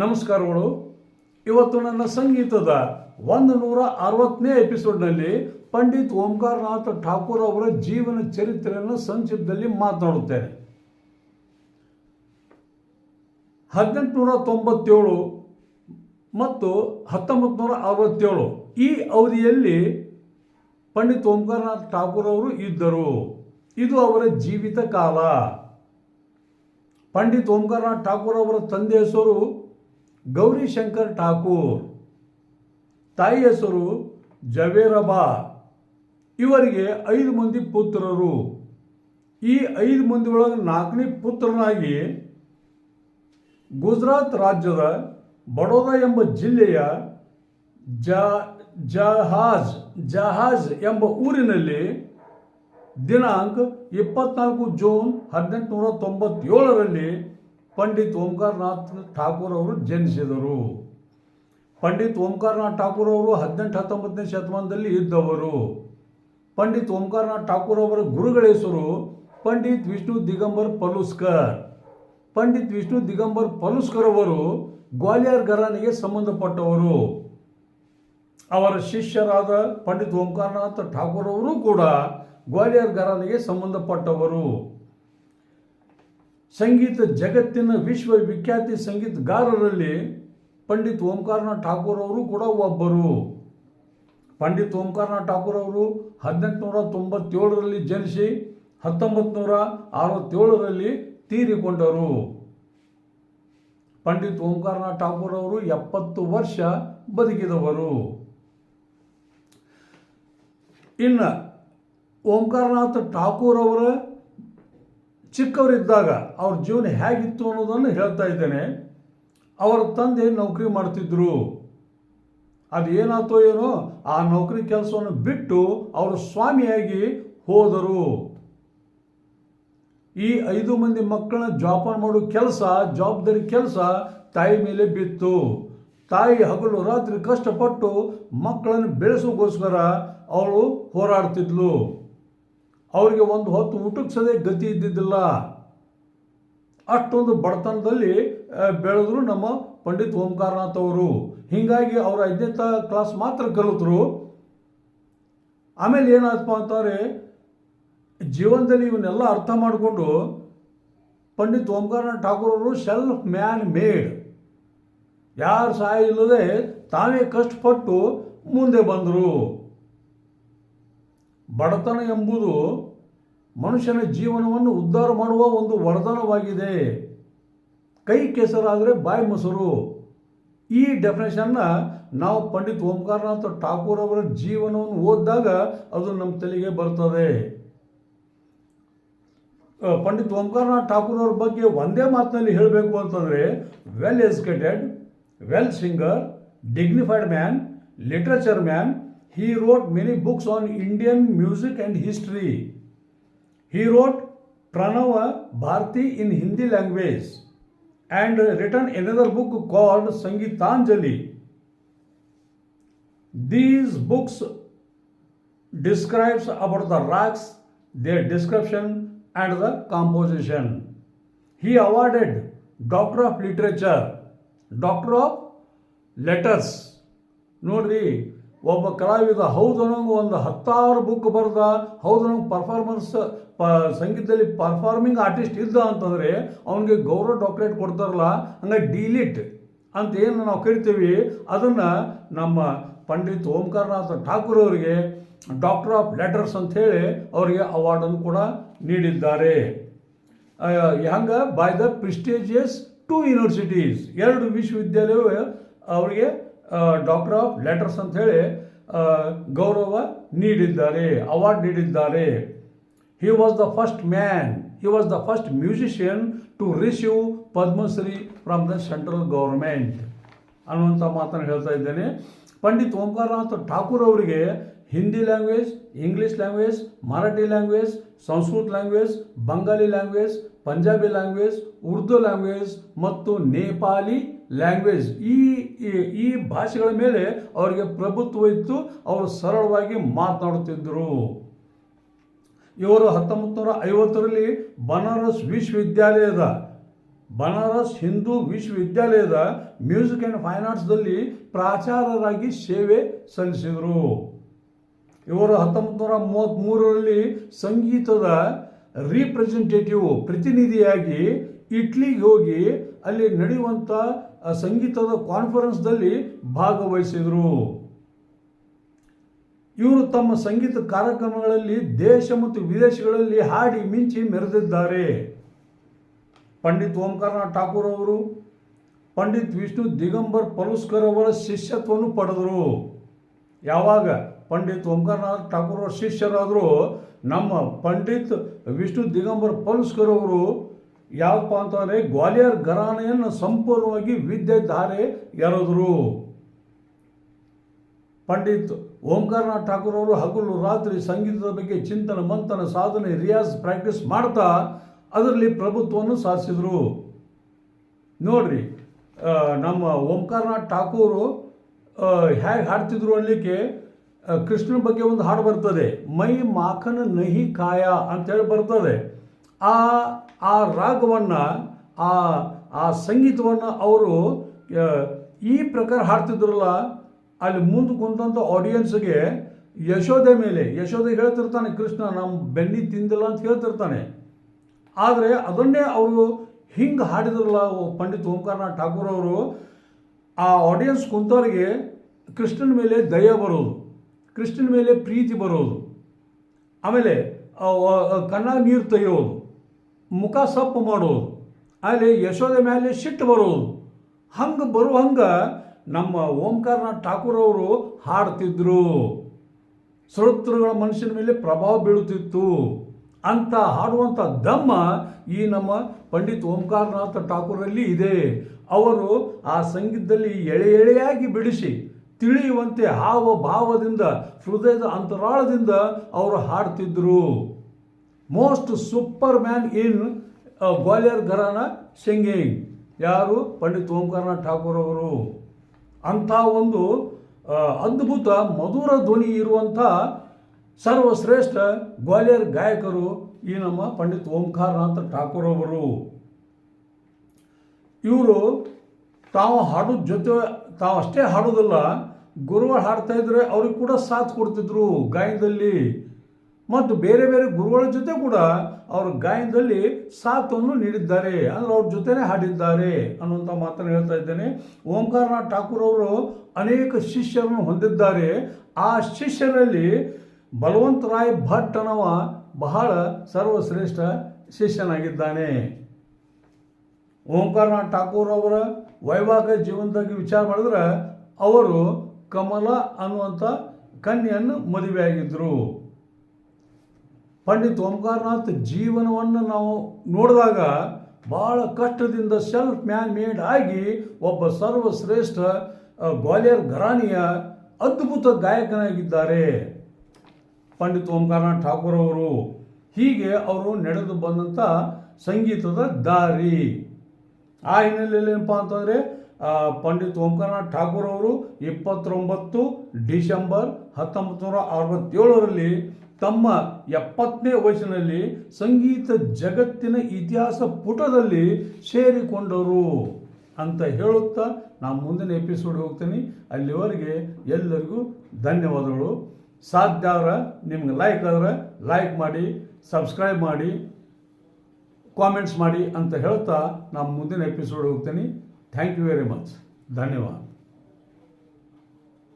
ನಮಸ್ಕಾರಗಳು. ಇವತ್ತು ನನ್ನ ಸಂಗೀತದ ಒಂದು ನೂರ ಅರವತ್ತನೇ ಎಪಿಸೋಡ್ನಲ್ಲಿ ಪಂಡಿತ್ ಓಂಕಾರನಾಥ್ ಠಾಕೂರ್ ಅವರ ಜೀವನ ಚರಿತ್ರೆಯನ್ನು ಸಂಕ್ಷಿಪ್ತದಲ್ಲಿ ಮಾತನಾಡುತ್ತೇನೆ. ಹದಿನೆಂಟುನೂರ ತೊಂಬತ್ತೇಳು ಮತ್ತು ಹತ್ತೊಂಬತ್ತು ನೂರ ಅರವತ್ತೇಳು ಈ ಅವಧಿಯಲ್ಲಿ ಪಂಡಿತ್ ಓಂಕಾರನಾಥ್ ಠಾಕೂರ್ ಅವರು ಇದ್ದರು. ಇದು ಅವರ ಜೀವಿತ ಕಾಲ. ಪಂಡಿತ್ ಓಂಕಾರನಾಥ್ ಠಾಕೂರ್ ಅವರ ತಂದೆ ಹೆಸರು ಗೌರಿಶಂಕರ್ ಠಾಕೂರ್, ತಾಯಿ ಹೆಸರು ಜವೇರಬಾ. ಇವರಿಗೆ ಐದು ಮಂದಿ ಪುತ್ರರು. ಈ ಐದು ಮಂದಿ ಒಳಗೆ ನಾಲ್ಕನೇ ಪುತ್ರನಾಗಿ ಗುಜರಾತ್ ರಾಜ್ಯದ ಬಡೋದಾ ಎಂಬ ಜಿಲ್ಲೆಯ ಜಹಾಜ್ ಜಹಾಜ್ ಎಂಬ ಊರಿನಲ್ಲಿ ದಿನಾಂಕ ಇಪ್ಪತ್ನಾಲ್ಕು ಜೂನ್ ಹದಿನೆಂಟುನೂರ ತೊಂಬತ್ತೇಳರಲ್ಲಿ ಪಂಡಿತ್ ಓಂಕಾರನಾಥ್ ಠಾಕೂರ್ ಅವರು ಜನಿಸಿದರು. ಪಂಡಿತ್ ಓಂಕಾರನಾಥ್ ಠಾಕೂರ್ ಅವರು ಹದಿನೆಂಟು ಹತ್ತೊಂಬತ್ತನೇ ಶತಮಾನದಲ್ಲಿ ಇದ್ದವರು. ಪಂಡಿತ್ ಓಂಕಾರನಾಥ್ ಠಾಕೂರ್ ಅವರ ಗುರುಗಳ ಹೆಸರು ಪಂಡಿತ್ ವಿಷ್ಣು ದಿಗಂಬರ್ ಪಲುಸ್ಕರ್. ಪಂಡಿತ್ ವಿಷ್ಣು ದಿಗಂಬರ್ ಪಲುಸ್ಕರ್ ಅವರು ಗ್ವಾಲಿಯರ್ ಘರಾನಿಗೆ ಸಂಬಂಧಪಟ್ಟವರು. ಅವರ ಶಿಷ್ಯರಾದ ಪಂಡಿತ್ ಓಂಕಾರನಾಥ್ ಠಾಕೂರ್ ಅವರು ಕೂಡ ಗ್ವಾಲಿಯರ್ ಘರಾನಿಗೆ ಸಂಬಂಧಪಟ್ಟವರು. ಸಂಗೀತ ಜಗತ್ತಿನ ವಿಶ್ವವಿಖ್ಯಾತಿ ಸಂಗೀತಗಾರರಲ್ಲಿ ಪಂಡಿತ್ ಓಂಕಾರನಾಥ್ ಠಾಕೂರ್ ಅವರು ಕೂಡ ಒಬ್ಬರು. ಪಂಡಿತ್ ಓಂಕಾರನಾಥ್ ಠಾಕೂರ್ ಅವರು ಹದಿನೆಂಟುನೂರ ತೊಂಬತ್ತೇಳರಲ್ಲಿ ಜನಿಸಿ ಹತ್ತೊಂಬತ್ತು ನೂರ ಅರವತ್ತೇಳರಲ್ಲಿ ತೀರಿಕೊಂಡರು. ಪಂಡಿತ್ ಓಂಕಾರನಾಥ್ ಠಾಕೂರ್ ಅವರು ಎಪ್ಪತ್ತು ವರ್ಷ ಬದುಕಿದವರು. ಇನ್ನು ಓಂಕಾರನಾಥ್ ಠಾಕೂರ್ ಅವರ ಚಿಕ್ಕವರಿದ್ದಾಗ ಅವ್ರ ಜೀವನ ಹೇಗಿತ್ತು ಅನ್ನೋದನ್ನು ಹೇಳ್ತಾ ಇದ್ದೇನೆ. ಅವರ ತಂದೆ ನೌಕರಿ ಮಾಡ್ತಿದ್ರು. ಅದು ಏನಾಯ್ತೋ ಏನೋ, ಆ ನೌಕರಿ ಕೆಲಸವನ್ನು ಬಿಟ್ಟು ಅವರು ಸ್ವಾಮಿಯಾಗಿ ಹೋದರು. ಈ ಐದು ಮಂದಿ ಮಕ್ಕಳನ್ನ ಜೋಪಾನ ಮಾಡೋ ಕೆಲಸ ಜವಾಬ್ದಾರಿ ಕೆಲಸ ತಾಯಿ ಮೇಲೆ ಬಿತ್ತು. ತಾಯಿ ಹಗಲು ರಾತ್ರಿ ಕಷ್ಟಪಟ್ಟು ಮಕ್ಕಳನ್ನು ಬೆಳೆಸೋಗೋಸ್ಕರ ಅವಳು ಹೋರಾಡ್ತಿದ್ಲು. ಅವರಿಗೆ ಒಂದು ಹೊತ್ತು ಊಟಕ್ಕೆ ಸದೇ ಗತಿ ಇದ್ದಿದ್ದಿಲ್ಲ. ಅಷ್ಟೊಂದು ಬಡತನದಲ್ಲಿ ಬೆಳೆದ್ರು ನಮ್ಮ ಪಂಡಿತ್ ಓಂಕಾರನಾಥ್ ಅವರು ಹೀಗಾಗಿ ಅವರು ಐದನೇ ಕ್ಲಾಸ್ ಮಾತ್ರ ಕಲಿತರು. ಆಮೇಲೆ ಏನಾಯ್ತಪ್ಪ ಅಂತಾರೆ, ಜೀವನದಲ್ಲಿ ಇವನ್ನೆಲ್ಲ ಅರ್ಥ ಮಾಡಿಕೊಂಡು ಪಂಡಿತ್ ಓಂಕಾರನಾಥ್ ಠಾಕೂರ್ ಅವರು ಸೆಲ್ಫ್ ಮ್ಯಾನ್ ಮೇಡ್ ಯಾರು ಸಹಾಯ ಇಲ್ಲದೆ ತಾವೇ ಕಷ್ಟಪಟ್ಟು ಮುಂದೆ ಬಂದರು. ಬಡತನ ಎಂಬುದು ಮನುಷ್ಯನ ಜೀವನವನ್ನು ಉದ್ಧಾರ ಮಾಡುವ ಒಂದು ವರದಾನವಾಗಿದೆ. ಕೈ ಕೆಸರಾದರೆ ಬಾಯಿ ಮೊಸರು. ಈ ಡೆಫಿನೇಷನ್ನ ನಾವು ಪಂಡಿತ್ ಓಂಕಾರನಾಥ ಠಾಕೂರ್ ಅವರ ಜೀವನವನ್ನು ಓದಿದಾಗ ಅದು ನಮ್ಮ ತಲೆಗೆ ಬರ್ತದೆ. ಪಂಡಿತ್ ಓಂಕಾರನಾಥ್ ಠಾಕೂರ್ ಅವ್ರ ಬಗ್ಗೆ ಒಂದೇ ಮಾತಿನಲ್ಲಿ ಹೇಳಬೇಕು ಅಂತಂದರೆ well educated well singer dignified man literature man He wrote many books on Indian music and history He wrote Pranava Bharati in Hindi language and written another book called Sangitanjali. These books describes about the rags, their description and the composition. He awarded Doctor of Literature, Doctor of Letters. ನೋಡ್ರಿ ಒಬ್ಬ ಕಲಾವಿದ ಹೌದು ಒಂದು ಹತ್ತಾರು book ಬರೆದ ಹೌದು ಅನ್ನೋಂಗೆ performance ಪ, ಸಂಗೀತದಲ್ಲಿ ಪರ್ಫಾರ್ಮಿಂಗ್ ಆರ್ಟಿಸ್ಟ್ ಇದ್ದ ಅಂತಂದರೆ ಅವನಿಗೆ ಗೌರವ ಡಾಕ್ಟ್ರೇಟ್ ಕೊಡ್ತಾರಲ್ಲ ಹಂಗೆ ಡಿಲಿಟ್ ಅಂತ ಏನು ನಾವು ಕರಿತೀವಿ, ಅದನ್ನು ನಮ್ಮ ಪಂಡಿತ್ ಓಂಕಾರನಾಥ ಠಾಕೂರ್ ಅವರಿಗೆ ಡಾಕ್ಟರ್ ಆಫ್ ಲೆಟರ್ಸ್ ಅಂಥೇಳಿ ಅವರಿಗೆ ಅವಾರ್ಡನ್ನು ಕೂಡ ನೀಡಿದ್ದಾರೆ. ಹಂಗ by the prestigious two universities ಎರಡು ವಿಶ್ವವಿದ್ಯಾಲಯವು ಅವರಿಗೆ ಡಾಕ್ಟರ್ ಆಫ್ ಲೆಟರ್ಸ್ ಅಂತ ಹೇಳಿ ಗೌರವ ನೀಡಿದ್ದಾರೆ ಅವಾರ್ಡ್ ನೀಡಿದ್ದಾರೆ. He was the first man he was the first musician to receive Padmashri from the central government ಅನ್ನುವಂಥ ಮಾತನ್ನು ಹೇಳ್ತಾ ಇದ್ದೇನೆ. ಪಂಡಿತ್ ಓಂಕಾರನಾಥ್ ಠಾಕೂರ್ ಅವರಿಗೆ Hindi language English language Marathi language Sanskrit language Bengali language Punjabi language Urdu language ಮತ್ತು Nepali language ಈ, ಈ- ಭಾಷೆಗಳ ಮೇಲೆ ಅವರಿಗೆ ಪ್ರಭುತ್ವ ಇತ್ತು. ಅವರು ಸರಳವಾಗಿ ಮಾತನಾಡುತ್ತಿದ್ದರು. ಇವರು ಹತ್ತೊಂಬತ್ತು ನೂರ ಐವತ್ತರಲ್ಲಿ ಬನಾರಸ್ ವಿಶ್ವವಿದ್ಯಾಲಯದ, ಬನಾರಸ್ ಹಿಂದೂ ವಿಶ್ವವಿದ್ಯಾಲಯದ ಮ್ಯೂಸಿಕ್ ಆ್ಯಂಡ್ ಫೈನ್ ಆರ್ಟ್ಸ್ದಲ್ಲಿ ಪ್ರಾಚಾರ್ಯರಾಗಿ ಸೇವೆ ಸಲ್ಲಿಸಿದರು. ಇವರು ಹತ್ತೊಂಬತ್ತು ನೂರ ಮೂವತ್ತ್ಮೂರರಲ್ಲಿ ಸಂಗೀತದ ರೀಪ್ರೆಸೆಂಟೇಟಿವ್ ಪ್ರತಿನಿಧಿಯಾಗಿ ಇಟ್ಲಿಗೆ ಹೋಗಿ ಅಲ್ಲಿ ನಡೆಯುವಂಥ ಆ, ಸಂಗೀತದ ಕಾನ್ಫರೆನ್ಸ್ದಲ್ಲಿ ಭಾಗವಹಿಸಿದರು. ಇವರು ತಮ್ಮ ಸಂಗೀತ ಕಾರ್ಯಕ್ರಮಗಳಲ್ಲಿ ದೇಶ ಮತ್ತು ವಿದೇಶಗಳಲ್ಲಿ ಹಾಡಿ ಮಿಂಚಿ ಮೆರೆದಿದ್ದಾರೆ. ಪಂಡಿತ್ ಓಂಕಾರನಾಥ್ ಠಾಕೂರ್ ಅವರು ಪಂಡಿತ್ ವಿಷ್ಣು ದಿಗಂಬರ್ ಪಲುಸ್ಕರ್ ಅವರ ಶಿಷ್ಯತ್ವವನ್ನು ಪಡೆದರು. ಯಾವಾಗ ಪಂಡಿತ್ ಓಂಕಾರನಾಥ್ ಠಾಕೂರ್ ಅವರ ಶಿಷ್ಯರಾದರೂ ನಮ್ಮ ಪಂಡಿತ್ ವಿಷ್ಣು ದಿಗಂಬರ್ ಪಲುಸ್ಕರ್ ಅವರು ಯಾವಪ್ಪ ಅಂತಂದರೆ ಗ್ವಾಲಿಯರ್ ಘರಾಣೆಯನ್ನು ಸಂಪೂರ್ಣವಾಗಿ ವಿದ್ಯೆ ಧಾರೆ ಎರೆದರು. ಪಂಡಿತ್ ಓಂಕಾರನಾಥ್ ಠಾಕೂರ್ ಅವರು ಹಗಲು ರಾತ್ರಿ ಸಂಗೀತದ ಬಗ್ಗೆ ಚಿಂತನ, ಮಂಥನ, ಸಾಧನೆ, ರಿಯಾಜ್ ಪ್ರಾಕ್ಟೀಸ್ ಮಾಡ್ತಾ ಅದರಲ್ಲಿ ಪ್ರಭುತ್ವವನ್ನು ಸಾಧಿಸಿದರು. ನೋಡ್ರಿ ನಮ್ಮ ಓಂಕಾರನಾಥ್ ಠಾಕೂರು ಹೇಗೆ ಹಾಡ್ತಿದ್ರು ಅನ್ನಲಿಕ್ಕೆ ಕೃಷ್ಣನ ಬಗ್ಗೆ ಒಂದು ಹಾಡು ಬರ್ತದೆ, ಮೈ ಮಾಖನ ನಹಿ ಕಾಯ ಅಂತೇಳಿ ಬರ್ತದೆ. ಆ ಆ ರಾಗವನ್ನು, ಆ ಆ ಸಂಗೀತವನ್ನು ಅವರು ಈ ಪ್ರಕಾರ ಹಾಡ್ತಿದ್ರಲ್ಲ, ಅಲ್ಲಿ ಮುಂದೆ ಕುಂತಂಥ ಆಡಿಯನ್ಸ್ಗೆ ಯಶೋದೆ ಮೇಲೆ ಯಶೋದೆ ಹೇಳ್ತಿರ್ತಾನೆ, ಕೃಷ್ಣ ನಮ್ಮ ಬೆನ್ನಿ ತಿಂದಿಲ್ಲ ಅಂತ ಹೇಳ್ತಿರ್ತಾನೆ. ಆದರೆ ಅದನ್ನೇ ಅವರು ಹಿಂಗೆ ಹಾಡಿದ್ರಲ್ಲ ಪಂಡಿತ್ ಓಂಕಾರನಾಥ್ ಠಾಕೂರ್ ಅವರು, ಆ ಆಡಿಯನ್ಸ್ ಕುಂತವ್ರಿಗೆ ಕೃಷ್ಣನ ಮೇಲೆ ದಯ ಬರೋದು, ಕೃಷ್ಣನ ಮೇಲೆ ಪ್ರೀತಿ ಬರೋದು. ಆಮೇಲೆ ಕಣ್ಣಾಗ ನೀರು ತೆಗೆಯೋದು. ಮುಖ ಸಪ್ಪು ಮಾಡೋದು ಅಲ್ಲಿ ಯಶೋದೆ ಮೇಲೆ ಸಿಟ್ಟು ಬರೋದು. ಹಂಗೆ ಬರೋ ಹಂಗೆ ನಮ್ಮ ಓಂಕಾರನಾಥ್ ಠಾಕೂರ್ ಅವರು ಹಾಡ್ತಿದ್ರು. ಶ್ರೋತೃಗಳ ಮನುಷ್ಯನ ಮೇಲೆ ಪ್ರಭಾವ ಬೀಳುತ್ತಿತ್ತು. ಅಂತ ಹಾಡುವಂಥ ದಮ್ಮ ಈ ನಮ್ಮ ಪಂಡಿತ್ ಓಂಕಾರನಾಥ ಠಾಕೂರಲ್ಲಿ ಇದೆ. ಅವರು ಆ ಸಂಗೀತದಲ್ಲಿ ಎಳೆ ಎಳೆಯಾಗಿ ಬಿಡಿಸಿ ತಿಳಿಯುವಂತೆ ಹಾವ ಭಾವದಿಂದ ಹೃದಯದ ಅಂತರಾಳದಿಂದ ಅವರು ಹಾಡ್ತಿದ್ರು. Most super man in Gwalior gharana singing. ಯಾರು? ಪಂಡಿತ್ ಓಂಕಾರನಾಥ್ ಠಾಕೂರ್ ಅವರು. ಅಂಥ ಒಂದು ಅದ್ಭುತ, ಮಧುರ ಧ್ವನಿ ಇರುವಂಥ ಸರ್ವಶ್ರೇಷ್ಠ ಗ್ವಾಲಿಯರ್ ಗಾಯಕರು ಈ ನಮ್ಮ ಪಂಡಿತ್ ಓಂಕಾರನಾಥ್ ಠಾಕೂರ್ ಅವರು. ಇವರು ತಾವು ಹಾಡೋದ್ ಜೊತೆ, ತಾವು ಅಷ್ಟೇ ಹಾಡೋದಿಲ್ಲ ಗುರುಗಳು ಹಾಡ್ತಾ ಇದ್ರೆ ಅವ್ರಿಗೆ ಕೂಡ ಸಾಥ್ ಕೊಡ್ತಿದ್ರು ಗಾಯನದಲ್ಲಿ. ಮತ್ತು ಬೇರೆ ಬೇರೆ ಗುರುಗಳ ಜೊತೆ ಕೂಡ ಅವರು ಗಾಯನದಲ್ಲಿ ಸಾಥನ್ನು ನೀಡಿದ್ದಾರೆ. ಅಂದರೆ ಅವ್ರ ಜೊತೆನೇ ಹಾಡಿದ್ದಾರೆ ಅನ್ನುವಂಥ ಮಾತನ್ನು ಹೇಳ್ತಾ ಇದ್ದೇನೆ. ಓಂಕಾರನಾಥ್ ಠಾಕೂರ್ ಅವರು ಅನೇಕ ಶಿಷ್ಯರನ್ನು ಹೊಂದಿದ್ದಾರೆ. ಆ ಶಿಷ್ಯರಲ್ಲಿ ಬಲವಂತ ರಾಯ್ ಭಟ್ ಅನ್ನವ ಬಹಳ ಸರ್ವಶ್ರೇಷ್ಠ ಶಿಷ್ಯನಾಗಿದ್ದಾನೆ. ಓಂಕಾರನಾಥ್ ಠಾಕೂರ್ ಅವರ ವೈವಾಹಿಕ ಜೀವನದಾಗಿ ವಿಚಾರ ಮಾಡಿದ್ರೆ ಅವರು ಕಮಲ ಅನ್ನುವಂಥ ಕನ್ಯೆಯನ್ನು ಮದುವೆಯಾಗಿದ್ದರು ಪಂಡಿತ್ ಓಂಕಾರನಾಥ್ ಜೀವನವನ್ನು ನಾವು ನೋಡಿದಾಗ ಭಾಳ ಕಷ್ಟದಿಂದ ಸೆಲ್ಫ್ ಮ್ಯಾನ್ ಮೇಡ್ ಆಗಿ ಒಬ್ಬ ಸರ್ವಶ್ರೇಷ್ಠ ಗ್ವಾಲಿಯರ್ ಘರಾಣಿಯ ಅದ್ಭುತ ಗಾಯಕನಾಗಿದ್ದಾರೆ. ಪಂಡಿತ್ ಓಂಕಾರನಾಥ್ ಠಾಕೂರ್ ಅವರು ಹೀಗೆ ಅವರು ನಡೆದು ಬಂದಂಥ ಸಂಗೀತದ ದಾರಿ. ಆ ಹಿನ್ನೆಲೆಯಲ್ಲಿ ಏನಪ್ಪ ಅಂತಂದರೆ ಪಂಡಿತ್ ಓಂಕಾರನಾಥ್ ಠಾಕೂರ್ ಅವರು ಇಪ್ಪತ್ತೊಂಬತ್ತು ಡಿಸೆಂಬರ್ ಹತ್ತೊಂಬತ್ತು ನೂರ ಅರವತ್ತೇಳರಲ್ಲಿ ತಮ್ಮ ಎಪ್ಪತ್ತನೇ ವಯಸ್ಸಿನಲ್ಲಿ ಸಂಗೀತ ಜಗತ್ತಿನ ಇತಿಹಾಸ ಪುಟದಲ್ಲಿ ಸೇರಿಕೊಂಡರು ಅಂತ ಹೇಳುತ್ತಾ ನಾನು ಮುಂದಿನ ಎಪಿಸೋಡ್ ಹೋಗ್ತೀನಿ. ಅಲ್ಲಿವರೆಗೆ ಎಲ್ಲರಿಗೂ ಧನ್ಯವಾದಗಳು. ಸಾಧ್ಯ ಆದ್ರೆ ನಿಮ್ಗೆ ಲೈಕ್ ಆದರೆ ಲೈಕ್ ಮಾಡಿ ಸಬ್ಸ್ಕ್ರೈಬ್ ಮಾಡಿ ಕಾಮೆಂಟ್ಸ್ ಮಾಡಿ ಅಂತ ಹೇಳ್ತಾ ನಾನು ಮುಂದಿನ ಎಪಿಸೋಡ್ ಹೋಗ್ತೀನಿ. ಥ್ಯಾಂಕ್ ಯು ವೆರಿ ಮಚ್ ಧನ್ಯವಾದ.